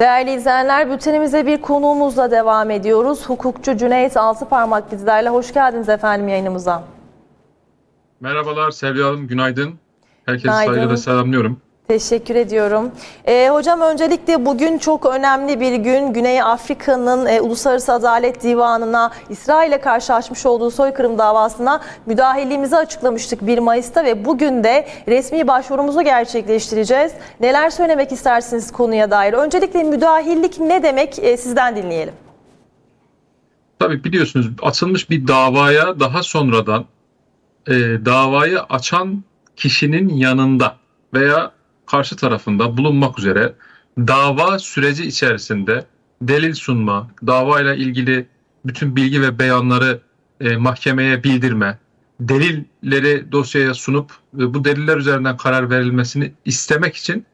Değerli izleyenler, bültenimize bir konuğumuzla devam ediyoruz. Hukukçu Cüneyt Altıparmak bizlerle. Hoş geldiniz efendim yayınımıza. Merhabalar Selvi Hanım, günaydın. Herkese saygıyla selamlıyorum. Teşekkür ediyorum. Ee, hocam öncelikle bugün çok önemli bir gün. Güney Afrika'nın e, Uluslararası Adalet Divanı'na İsrail'e karşı açmış olduğu soykırım davasına müdahalemizi açıklamıştık 1 Mayıs'ta ve bugün de resmi başvurumuzu gerçekleştireceğiz. Neler söylemek istersiniz konuya dair? Öncelikle müdahillik ne demek E, sizden dinleyelim. Tabii biliyorsunuz açılmış bir davaya daha sonradan e, davayı açan kişinin yanında veya karşı tarafında bulunmak üzere dava süreci içerisinde delil sunma, davayla ilgili bütün bilgi ve beyanları e, mahkemeye bildirme, delilleri dosyaya sunup e, bu deliller üzerinden karar verilmesini istemek için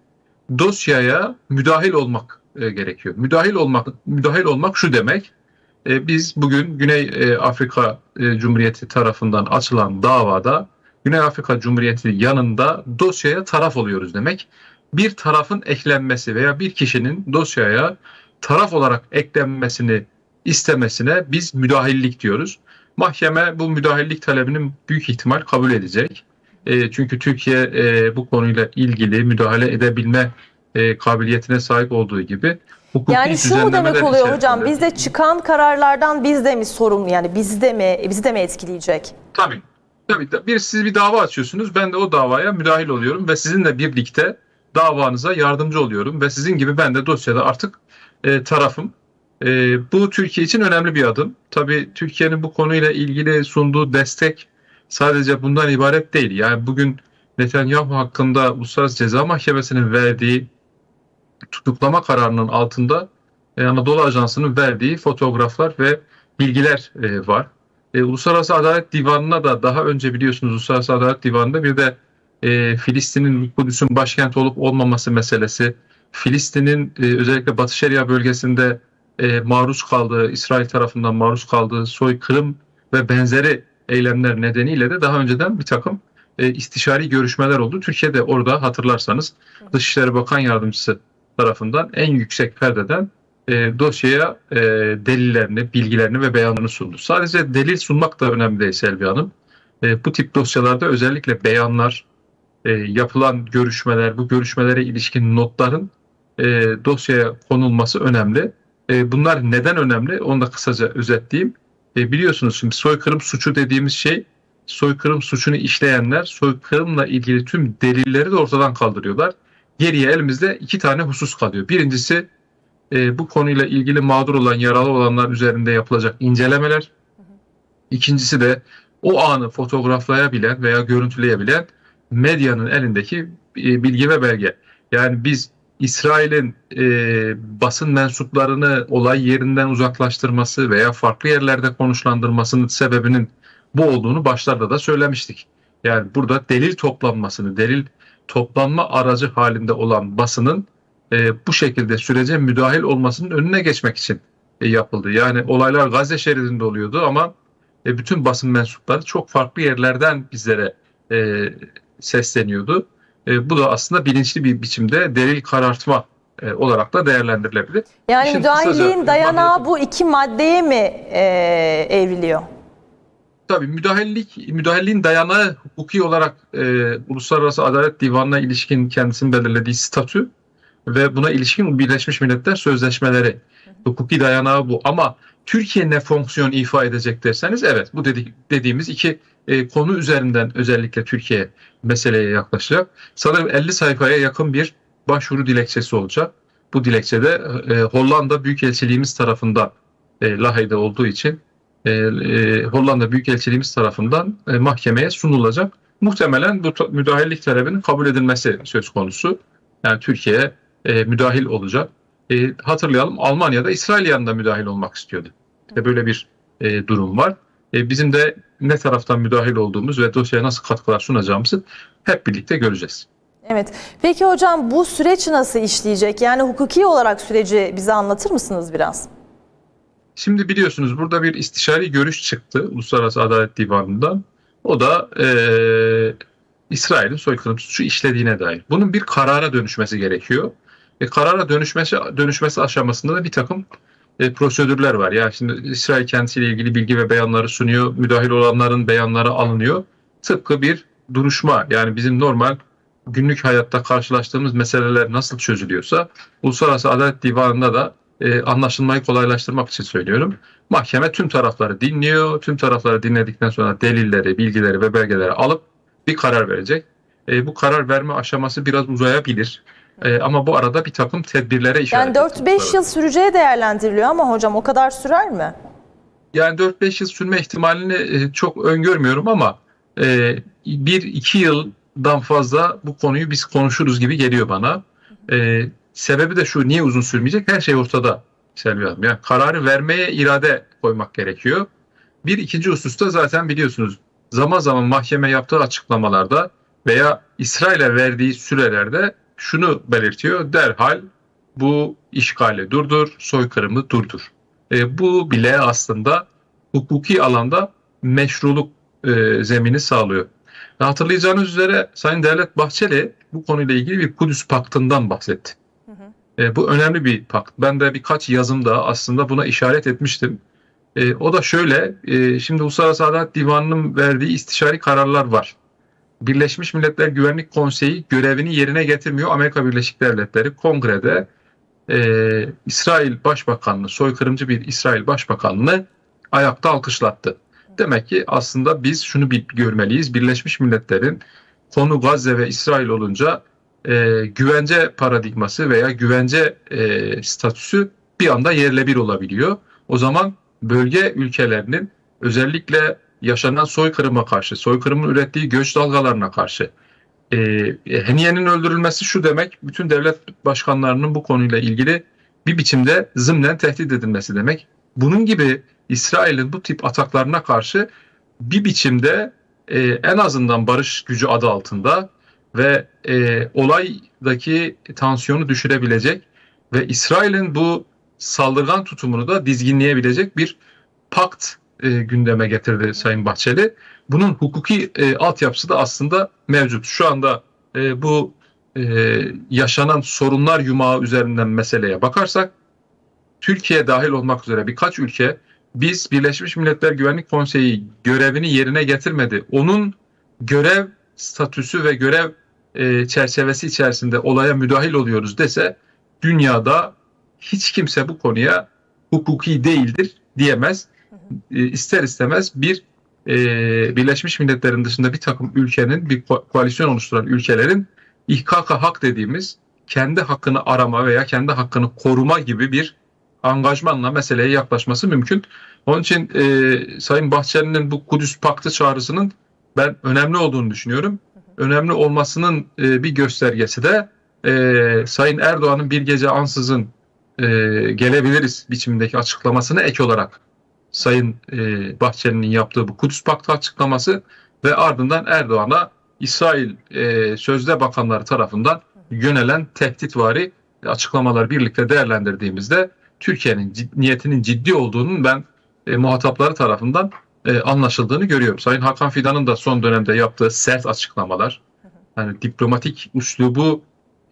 dosyaya müdahil olmak e, gerekiyor. Müdahil olmak müdahil olmak şu demek. E, biz bugün Güney e, Afrika e, Cumhuriyeti tarafından açılan davada Güney Afrika Cumhuriyeti yanında dosyaya taraf oluyoruz demek. Bir tarafın eklenmesi veya bir kişinin dosyaya taraf olarak eklenmesini istemesine biz müdahillik diyoruz. Mahkeme bu müdahillik talebinin büyük ihtimal kabul edecek. E, çünkü Türkiye e, bu konuyla ilgili müdahale edebilme e, kabiliyetine sahip olduğu gibi hukuki Yani şu mu demek oluyor hocam? içerisinde- Bizde çıkan kararlardan bizde mi sorumlu? Yani bizde mi bizde mi etkileyecek? Tabii. Tabii. Bir siz bir dava açıyorsunuz. Ben de o davaya müdahil oluyorum ve sizinle birlikte davanıza yardımcı oluyorum ve sizin gibi ben de dosyada artık e, tarafım. E, bu Türkiye için önemli bir adım. Tabii Türkiye'nin bu konuyla ilgili sunduğu destek sadece bundan ibaret değil. Yani bugün Netanyahu hakkında Uluslararası Ceza Mahkemesi'nin verdiği tutuklama kararının altında e, Anadolu Ajansı'nın verdiği fotoğraflar ve bilgiler e, var. E, Uluslararası Adalet Divanı'na da daha önce biliyorsunuz Uluslararası Adalet Divanı'nda bir de e, Filistin'in Kudüs'ün başkent olup olmaması meselesi, Filistin'in e, özellikle Batı Şeria bölgesinde e, maruz kaldığı, İsrail tarafından maruz kaldığı soykırım ve benzeri eylemler nedeniyle de daha önceden bir takım e, istişari görüşmeler oldu. Türkiye'de orada hatırlarsanız Dışişleri Bakan Yardımcısı tarafından en yüksek perdeden e, dosyaya e, delillerini, bilgilerini ve beyanlarını sundu. Sadece delil sunmak da önemli değil Selvi Hanım. E, bu tip dosyalarda özellikle beyanlar, e, yapılan görüşmeler, bu görüşmelere ilişkin notların e, dosyaya konulması önemli. E, bunlar neden önemli? Onu da kısaca özetleyeyim. E, biliyorsunuz şimdi soykırım suçu dediğimiz şey, soykırım suçunu işleyenler soykırımla ilgili tüm delilleri de ortadan kaldırıyorlar. Geriye elimizde iki tane husus kalıyor. Birincisi e, bu konuyla ilgili mağdur olan, yaralı olanlar üzerinde yapılacak incelemeler. İkincisi de o anı fotoğraflayabilen veya görüntüleyebilen medyanın elindeki e, bilgi ve belge. Yani biz İsrail'in e, basın mensuplarını olay yerinden uzaklaştırması veya farklı yerlerde konuşlandırmasının sebebinin bu olduğunu başlarda da söylemiştik. Yani burada delil toplanmasını, delil toplanma aracı halinde olan basının e, bu şekilde sürece müdahil olmasının önüne geçmek için e, yapıldı. Yani olaylar Gazze şeridinde oluyordu ama e, bütün basın mensupları çok farklı yerlerden bizlere e, sesleniyordu. E, bu da aslında bilinçli bir biçimde delil karartma e, olarak da değerlendirilebilir. Yani İşin müdahilliğin kısaca- dayanağı bu iki maddeye mi e, evriliyor? Tabii müdahillik, müdahilliğin dayanağı hukuki olarak e, Uluslararası Adalet Divanı'na ilişkin kendisinin belirlediği statü ve buna ilişkin Birleşmiş Milletler Sözleşmeleri. Hukuki dayanağı bu. Ama Türkiye ne fonksiyon ifa edecek derseniz evet bu dedik, dediğimiz iki e, konu üzerinden özellikle Türkiye meseleye yaklaşacak. Sanırım 50 sayfaya yakın bir başvuru dilekçesi olacak. Bu dilekçede e, Hollanda Büyükelçiliğimiz tarafından e, Lahey'de olduğu için e, e, Hollanda Büyükelçiliğimiz tarafından e, mahkemeye sunulacak. Muhtemelen bu müdahillik talebinin kabul edilmesi söz konusu. Yani Türkiye e, müdahil olacak. E, hatırlayalım Almanya'da İsrail yanında müdahil olmak istiyordu. İşte böyle bir e, durum var. E, bizim de ne taraftan müdahil olduğumuz ve dosyaya nasıl katkılar sunacağımızı hep birlikte göreceğiz. Evet. Peki hocam bu süreç nasıl işleyecek? Yani hukuki olarak süreci bize anlatır mısınız biraz? Şimdi biliyorsunuz burada bir istişari görüş çıktı Uluslararası Adalet Divanı'ndan. O da eee İsrail'in soykırım suçu işlediğine dair. Bunun bir karara dönüşmesi gerekiyor. E, karara dönüşmesi dönüşmesi aşamasında da bir takım e, prosedürler var. Yani şimdi İsrail kendisiyle ilgili bilgi ve beyanları sunuyor. Müdahil olanların beyanları alınıyor. Tıpkı bir duruşma yani bizim normal günlük hayatta karşılaştığımız meseleler nasıl çözülüyorsa Uluslararası Adalet Divanı'nda da e, anlaşılmayı kolaylaştırmak için söylüyorum. Mahkeme tüm tarafları dinliyor. Tüm tarafları dinledikten sonra delilleri, bilgileri ve belgeleri alıp bir karar verecek. E, bu karar verme aşaması biraz uzayabilir. E, ama bu arada bir takım tedbirlere işaret Yani etmek 4-5 yıl süreceği değerlendiriliyor ama hocam o kadar sürer mi? Yani 4-5 yıl sürme ihtimalini e, çok öngörmüyorum ama 1-2 yıldan fazla bu konuyu biz konuşuruz gibi geliyor bana. E, sebebi de şu niye uzun sürmeyecek? Her şey ortada Selvi Hanım. Yani kararı vermeye irade koymak gerekiyor. Bir ikinci hususta zaten biliyorsunuz zaman zaman mahkeme yaptığı açıklamalarda veya İsrail'e verdiği sürelerde şunu belirtiyor. Derhal bu işgali durdur, soykırımı durdur. E, bu bile aslında hukuki alanda meşruluk e, zemini sağlıyor. Hatırlayacağınız üzere Sayın Devlet Bahçeli bu konuyla ilgili bir Kudüs Paktı'ndan bahsetti. Hı hı. E, bu önemli bir pakt. Ben de birkaç yazımda aslında buna işaret etmiştim. E, o da şöyle, e, şimdi Uluslararası Adalet Divanı'nın verdiği istişari kararlar var. Birleşmiş Milletler Güvenlik Konseyi görevini yerine getirmiyor. Amerika Birleşik Devletleri kongrede e, İsrail Başbakanlığı, soykırımcı bir İsrail Başbakanlığı ayakta alkışlattı. Demek ki aslında biz şunu bir görmeliyiz. Birleşmiş Milletler'in konu Gazze ve İsrail olunca e, güvence paradigması veya güvence e, statüsü bir anda yerle bir olabiliyor. O zaman bölge ülkelerinin özellikle yaşanan soykırıma karşı, soykırımın ürettiği göç dalgalarına karşı e, Heniye'nin öldürülmesi şu demek, bütün devlet başkanlarının bu konuyla ilgili bir biçimde zımnen tehdit edilmesi demek. Bunun gibi İsrail'in bu tip ataklarına karşı bir biçimde e, en azından barış gücü adı altında ve e, olaydaki tansiyonu düşürebilecek ve İsrail'in bu saldırgan tutumunu da dizginleyebilecek bir pakt e, gündeme getirdi Sayın Bahçeli. Bunun hukuki e, altyapısı da aslında mevcut. Şu anda e, bu e, yaşanan sorunlar yumağı üzerinden meseleye bakarsak Türkiye dahil olmak üzere birkaç ülke biz Birleşmiş Milletler Güvenlik Konseyi görevini yerine getirmedi. Onun görev statüsü ve görev e, çerçevesi içerisinde olaya müdahil oluyoruz dese dünyada hiç kimse bu konuya hukuki değildir diyemez. E, ister istemez bir e, Birleşmiş Milletler'in dışında bir takım ülkenin, bir ko- koalisyon oluşturan ülkelerin ihkaka hak dediğimiz kendi hakkını arama veya kendi hakkını koruma gibi bir angajmanla meseleye yaklaşması mümkün. Onun için e, Sayın Bahçeli'nin bu Kudüs Paktı çağrısının ben önemli olduğunu düşünüyorum. Önemli olmasının e, bir göstergesi de e, Sayın Erdoğan'ın bir gece ansızın e, gelebiliriz biçimindeki açıklamasını ek olarak Sayın e, Bahçeli'nin yaptığı bu Kudüs Paktı açıklaması ve ardından Erdoğan'a İsrail e, sözde bakanları tarafından yönelen tehditvari açıklamalar birlikte değerlendirdiğimizde Türkiye'nin cid- niyetinin ciddi olduğunun ben e, muhatapları tarafından e, anlaşıldığını görüyorum. Sayın Hakan Fidan'ın da son dönemde yaptığı sert açıklamalar, yani diplomatik üslubu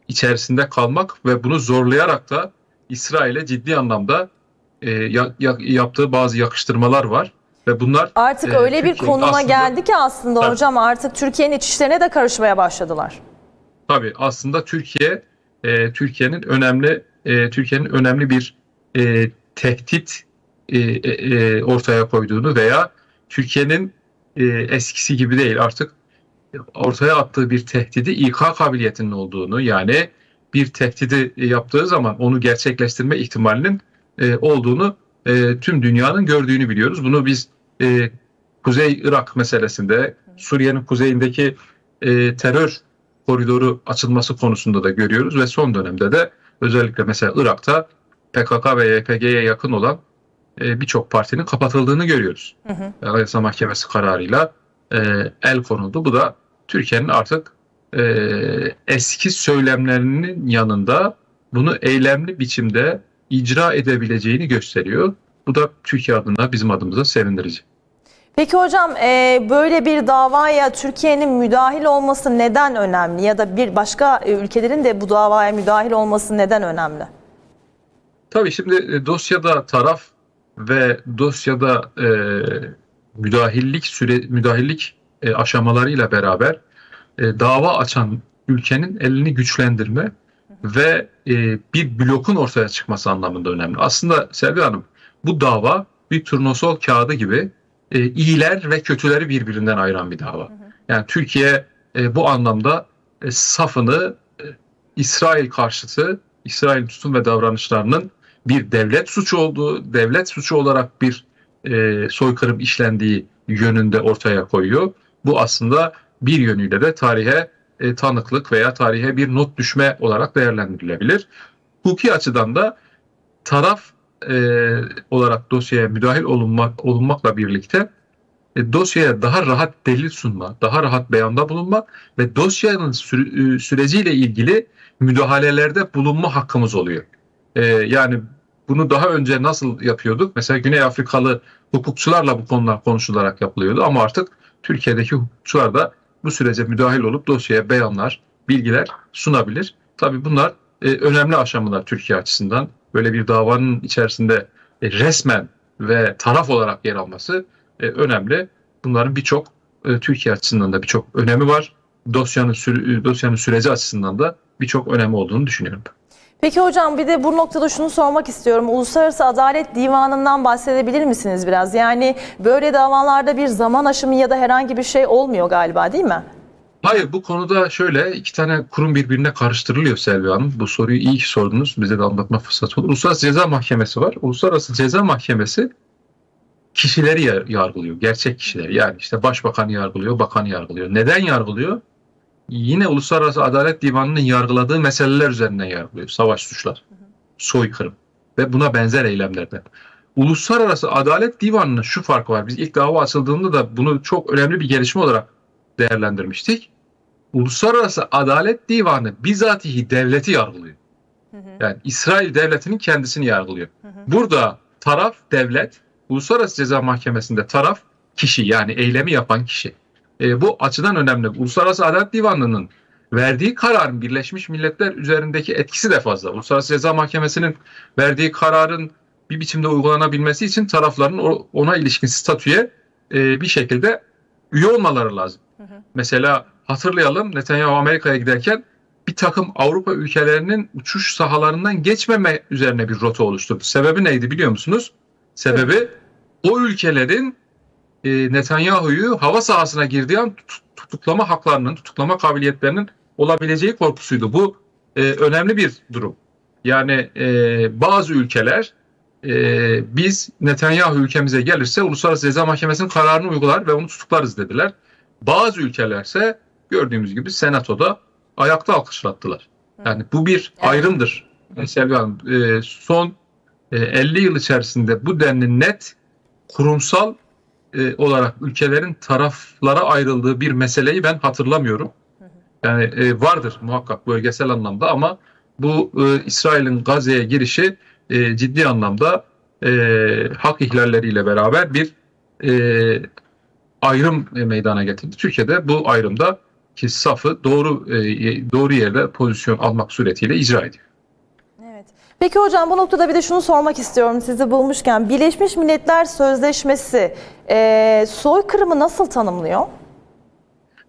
içerisinde kalmak ve bunu zorlayarak da İsrail'e ciddi anlamda e, ya- ya- yaptığı bazı yakıştırmalar var ve bunlar Artık e, öyle bir konuma aslında- geldi ki aslında Evet. hocam artık Türkiye'nin iç işlerine de karışmaya başladılar. Tabii aslında Türkiye e, Türkiye'nin önemli e, Türkiye'nin önemli bir e, tehdit e, e, e, ortaya koyduğunu veya Türkiye'nin e, eskisi gibi değil artık ortaya attığı bir tehdidi İK kabiliyetinin olduğunu yani bir tehdidi yaptığı zaman onu gerçekleştirme ihtimalinin e, olduğunu e, tüm dünyanın gördüğünü biliyoruz. Bunu biz e, Kuzey Irak meselesinde Suriye'nin kuzeyindeki e, terör koridoru açılması konusunda da görüyoruz ve son dönemde de özellikle mesela Irak'ta PKK ve YPG'ye yakın olan e, birçok partinin kapatıldığını görüyoruz. Hı hı. Anayasa Mahkemesi kararıyla e, el konuldu. Bu da Türkiye'nin artık e, eski söylemlerinin yanında bunu eylemli biçimde icra edebileceğini gösteriyor. Bu da Türkiye adına bizim adımıza sevindirici. Peki hocam e, böyle bir davaya Türkiye'nin müdahil olması neden önemli? Ya da bir başka e, ülkelerin de bu davaya müdahil olması neden önemli? Tabii şimdi e, dosyada taraf ve dosyada e, müdahillik süre müdahillik e, aşamalarıyla beraber e, dava açan ülkenin elini güçlendirme ve e, bir blokun ortaya çıkması anlamında önemli. Aslında Selvi Hanım bu dava bir turnusol kağıdı gibi e, iyiler ve kötüleri birbirinden ayıran bir dava. Yani Türkiye e, bu anlamda e, safını e, İsrail karşıtı, İsrail tutum ve davranışlarının bir devlet suçu olduğu, devlet suçu olarak bir e, soykırım işlendiği yönünde ortaya koyuyor. Bu aslında bir yönüyle de tarihe e, tanıklık veya tarihe bir not düşme olarak değerlendirilebilir. Hukuki açıdan da taraf e, olarak dosyaya müdahil olunmak olunmakla birlikte e, dosyaya daha rahat delil sunma, daha rahat beyanda bulunmak ve dosyanın sü- e, süreciyle ilgili müdahalelerde bulunma hakkımız oluyor. E, yani bunu daha önce nasıl yapıyorduk? Mesela Güney Afrikalı hukukçularla bu konular konuşularak yapılıyordu ama artık Türkiye'deki hukukçular da bu sürece müdahil olup dosyaya beyanlar, bilgiler sunabilir. Tabii bunlar e, önemli aşamalar Türkiye açısından. Böyle bir davanın içerisinde e, resmen ve taraf olarak yer alması e, önemli. Bunların birçok e, Türkiye açısından da birçok önemi var. Dosyanın sürü- dosyanın süreci açısından da birçok önemi olduğunu düşünüyorum. Peki hocam bir de bu noktada şunu sormak istiyorum. Uluslararası Adalet Divanı'ndan bahsedebilir misiniz biraz? Yani böyle davalarda bir zaman aşımı ya da herhangi bir şey olmuyor galiba değil mi? Hayır bu konuda şöyle iki tane kurum birbirine karıştırılıyor Selvi Hanım. Bu soruyu iyi ki sordunuz. Bize de anlatma fırsatı olur. Uluslararası Ceza Mahkemesi var. Uluslararası Ceza Mahkemesi kişileri yar- yargılıyor. Gerçek kişileri. Yani işte başbakanı yargılıyor, bakanı yargılıyor. Neden yargılıyor? Yine Uluslararası Adalet Divanı'nın yargıladığı meseleler üzerinden yargılıyor. Savaş suçları, soykırım ve buna benzer eylemlerden. Uluslararası Adalet Divanı'nın şu farkı var. Biz ilk dava açıldığında da bunu çok önemli bir gelişme olarak değerlendirmiştik. Uluslararası Adalet Divanı bizatihi devleti yargılıyor. Yani İsrail devletinin kendisini yargılıyor. Burada taraf devlet, Uluslararası Ceza Mahkemesi'nde taraf kişi yani eylemi yapan kişi. E, bu açıdan önemli. Uluslararası Adalet Divanı'nın verdiği kararın Birleşmiş Milletler üzerindeki etkisi de fazla. Uluslararası Ceza Mahkemesi'nin verdiği kararın bir biçimde uygulanabilmesi için tarafların ona ilişkin statüye e, bir şekilde üye olmaları lazım. Mesela hatırlayalım Netanyahu Amerika'ya giderken bir takım Avrupa ülkelerinin uçuş sahalarından geçmeme üzerine bir rota oluşturdu. Sebebi neydi biliyor musunuz? Sebebi o ülkelerin e, Netanyahu'yu hava sahasına girdiği an tut- tutuklama haklarının, tutuklama kabiliyetlerinin olabileceği korkusuydu. Bu e, önemli bir durum. Yani e, bazı ülkeler e, biz Netanyahu ülkemize gelirse Uluslararası Ceza Mahkemesi'nin kararını uygular ve onu tutuklarız dediler. Bazı ülkelerse gördüğümüz gibi senatoda ayakta alkışlattılar. Yani bu bir Evet. ayrımdır. E, Selvi Hanım, e, son e, 50 yıl içerisinde bu denli net kurumsal e, olarak ülkelerin taraflara ayrıldığı bir meseleyi ben hatırlamıyorum. Yani e, vardır muhakkak bölgesel anlamda ama bu e, İsrail'in Gazze'ye girişi e, ciddi anlamda e, hak ihlalleriyle beraber bir e, ayrım meydana getirdi. Türkiye'de bu ayrımda ki safı doğru e, doğru yerde pozisyon almak suretiyle icra ediyor. Peki hocam bu noktada bir de şunu sormak istiyorum sizi bulmuşken. Birleşmiş Milletler Sözleşmesi e, soykırımı nasıl tanımlıyor?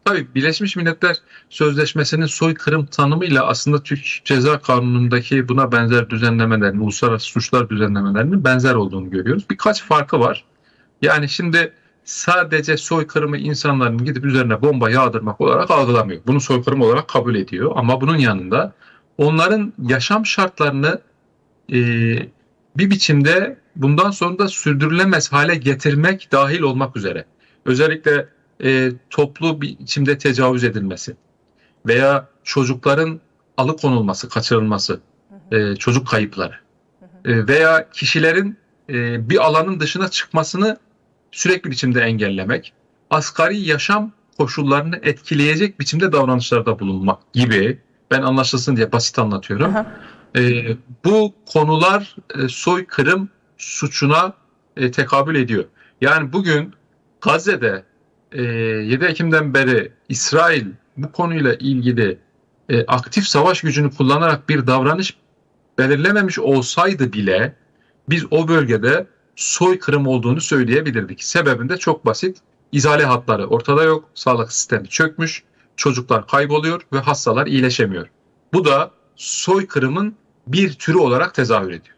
Tabii Birleşmiş Milletler Sözleşmesi'nin soykırım tanımıyla aslında Türk Ceza Kanunu'ndaki buna benzer düzenlemelerin, uluslararası suçlar düzenlemelerinin benzer olduğunu görüyoruz. Birkaç farkı var. Yani şimdi sadece soykırımı insanların gidip üzerine bomba yağdırmak olarak algılamıyor. Bunu soykırım olarak kabul ediyor ama bunun yanında onların yaşam şartlarını e, bir biçimde bundan sonra da sürdürülemez hale getirmek dahil olmak üzere. Özellikle e, toplu biçimde tecavüz edilmesi veya çocukların alıkonulması, kaçırılması, e, çocuk kayıpları e, veya kişilerin e, bir alanın dışına çıkmasını sürekli biçimde engellemek, asgari yaşam koşullarını etkileyecek biçimde davranışlarda bulunmak gibi ben anlaşılsın diye basit anlatıyorum. Aha. E, bu konular e, soykırım suçuna e, tekabül ediyor. Yani bugün Gazze'de e, 7 Ekim'den beri İsrail bu konuyla ilgili e, aktif savaş gücünü kullanarak bir davranış belirlememiş olsaydı bile biz o bölgede soykırım olduğunu söyleyebilirdik. Sebebinde çok basit. İzale hatları ortada yok. Sağlık sistemi çökmüş. Çocuklar kayboluyor ve hastalar iyileşemiyor. Bu da soykırımın bir türü olarak tezahür ediyor.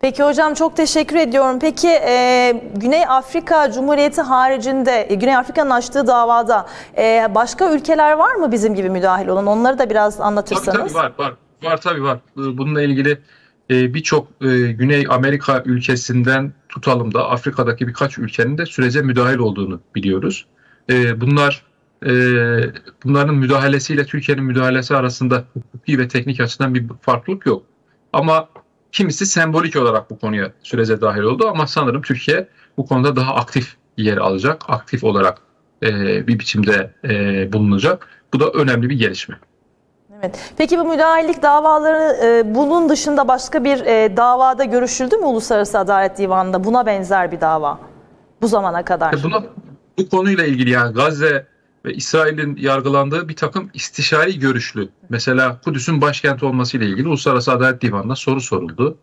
Peki hocam çok teşekkür ediyorum. Peki e, Güney Afrika Cumhuriyeti haricinde e, Güney Afrika'nın açtığı davada e, başka ülkeler var mı bizim gibi müdahil olan? Onları da biraz Tabii anlatırsanız. tabii var var. Var tabii var. Ee, Bununla ilgili e, birçok e, Güney Amerika ülkesinden tutalım da Afrika'daki birkaç ülkenin de sürece müdahil olduğunu biliyoruz. E, Bunlar e, bunların müdahalesiyle Türkiye'nin müdahalesi arasında hukuki ve teknik açıdan bir farklılık yok. Ama kimisi sembolik olarak bu konuya sürece dahil oldu ama sanırım Türkiye bu konuda daha aktif yer alacak, aktif olarak e, bir biçimde e, bulunacak. Bu da önemli bir gelişme. Evet. Peki bu müdahalelik davaları e, bunun dışında başka bir e, davada görüşüldü mü Uluslararası Adalet Divanı'nda? Buna benzer bir dava bu zamana kadar. E Buna, bu konuyla ilgili yani Gazze ve İsrail'in yargılandığı bir takım istişari görüşlü. Mesela Kudüs'ün başkenti olmasıyla ilgili Uluslararası Adalet Divanı'na soru soruldu.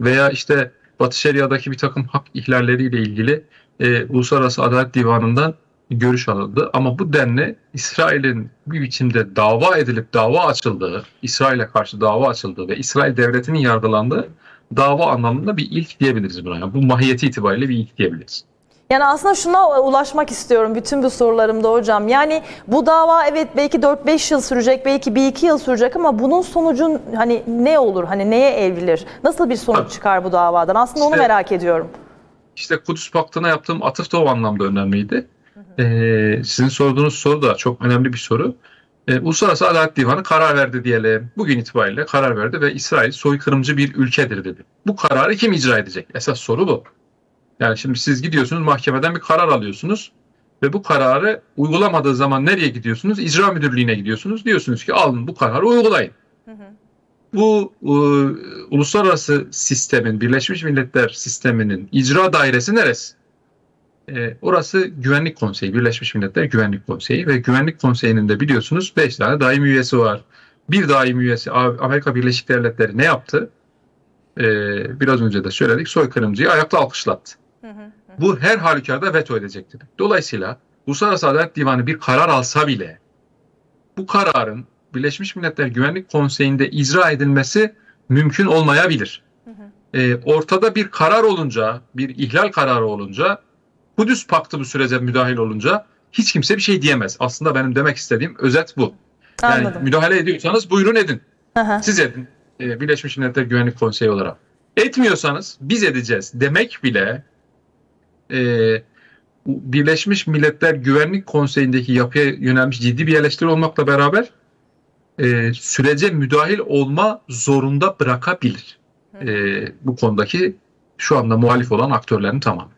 Veya işte Batı Şeria'daki bir takım hak ihlalleriyle ilgili e, Uluslararası Adalet Divanı'ndan görüş alındı. Ama bu denli İsrail'in bir biçimde dava edilip dava açıldığı, İsrail'e karşı dava açıldığı ve İsrail devletinin yargılandığı dava anlamında bir ilk diyebiliriz buna. Yani bu mahiyeti itibariyle bir ilk diyebiliriz. Yani aslında şuna ulaşmak istiyorum bütün bu sorularımda hocam. Yani bu dava evet belki 4-5 yıl sürecek, belki 1-2 yıl sürecek ama bunun sonucun hani ne olur? Hani neye evrilir? Nasıl bir sonuç çıkar bu davadan? Aslında onu İşte- merak ediyorum. İşte Kudüs Paktı'na yaptığım atıf da o anlamda önemliydi. Ee, sizin sorduğunuz soru da çok önemli bir soru. Ee, Uluslararası Adalet Divanı karar verdi diyelim. Bugün itibariyle karar verdi ve İsrail soykırımcı bir ülkedir dedi. Bu kararı kim icra edecek? Esas soru bu. Yani şimdi siz gidiyorsunuz mahkemeden bir karar alıyorsunuz ve bu kararı uygulamadığı zaman nereye gidiyorsunuz? İcra müdürlüğüne gidiyorsunuz. Diyorsunuz ki alın bu kararı uygulayın. Bu e, uluslararası sistemin, Birleşmiş Milletler sisteminin icra dairesi neresi? E, orası Güvenlik Konseyi, Birleşmiş Milletler Güvenlik Konseyi ve Güvenlik Konseyi'nin de biliyorsunuz 5 tane daimi üyesi var. Bir daimi üyesi Amerika Birleşik Devletleri ne yaptı? E, biraz önce de söyledik, soykırımcıyı ayakta alkışlattı. Bu her halükarda veto edecek dedik. Dolayısıyla Uluslararası Adalet Divanı bir karar alsa bile bu kararın Birleşmiş Milletler Güvenlik Konseyi'nde icra edilmesi mümkün olmayabilir. Ee, ortada bir karar olunca, bir ihlal kararı olunca, Kudüs Paktı bu sürece müdahil olunca hiç kimse bir şey diyemez. Aslında benim demek istediğim özet bu. Yani Anladım. müdahale ediyorsanız buyurun edin. Hı hı. Siz edin. Ee, Birleşmiş Milletler Güvenlik Konseyi olarak. Etmiyorsanız biz edeceğiz demek bile e, Birleşmiş Milletler Güvenlik Konseyi'ndeki yapıya yönelmiş ciddi bir eleştiri olmakla beraber e, sürece müdahil olma zorunda bırakabilir. E, bu konudaki şu anda muhalif olan aktörlerin tamamı.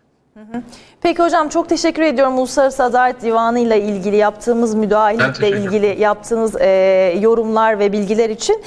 Peki hocam çok teşekkür ediyorum Uluslararası Adalet Divanı ile ilgili yaptığımız ederim. ilgili yaptığınız e, yorumlar ve bilgiler için.